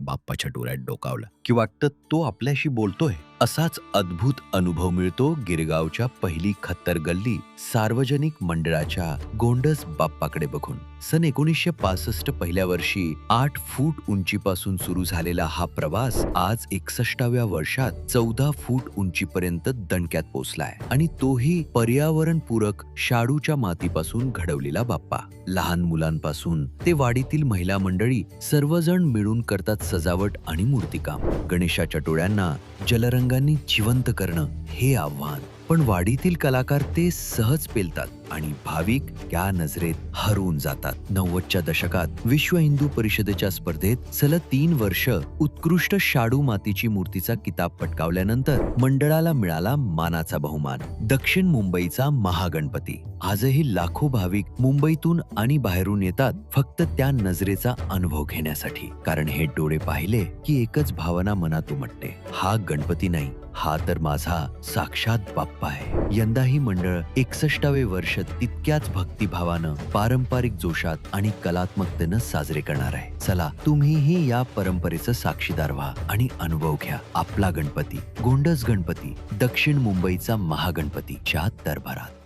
बाप्पाच्या डोळ्यात डोकावला की वाटतं तो आपल्याशी बोलतोय. असाच अद्भुत अनुभव मिळतो गिरगावच्या पहिली खत्तर गल्ली सार्वजनिक मंडळाच्या गोंडस बाप्पाकडे बघून. सन एकोणीसशे पासष्ट पहिल्या वर्षी आठ फूट उंचीपासून सुरू झालेला हा प्रवास आज एकसष्टाव्या वर्षात चौदा फूट उंचीपर्यंत दणक्यात पोचलाय आणि तोही पर्यावरणपूरक शाडूच्या मातीपासून घडवलेला बाप्पा. लहान मुलांपासून ते वाडीतील महिला मंडळी सर्वजण मिळून करतात सजावट आणि मूर्तिकाम. गणेशाच्या डोळ्यांना रंगांनी जिवंत करणं हे आव्हान. पण वाडीतील कलाकार ते सहज पेलतात. आणि भाविक त्या नजरेत हरवून जातात. नव्वदच्या दशकात विश्व हिंदू परिषदेच्या स्पर्धेत सलग तीन वर्ष उत्कृष्ट शाडू मातीची मूर्तीचा किताब पटकावल्यानंतर मंडळाला मिळाला मानाचा बहुमान. दक्षिण मुंबईचा महागणपती. आजही लाखो भाविक मुंबईतून आणि बाहेरून येतात फक्त त्या नजरेचा अनुभव घेण्यासाठी. कारण हे डोळे पाहिले की एकच भावना मनात उमटते. हा गणपती नाही. हा तर माझा साक्षात बाप्पा आहे. यंदाही मंडळ एकसष्टावे वर्ष तितक्याच भक्तिभावानं पारंपरिक जोशात आणि कलात्मकतेनं साजरे करणार आहे. चला तुम्हीही या परंपरेचं साक्षीदार व्हा आणि अनुभव घ्या. आपला गणपती गोंडस गणपती दक्षिण मुंबईचा महागणपतीच्या दरबारात.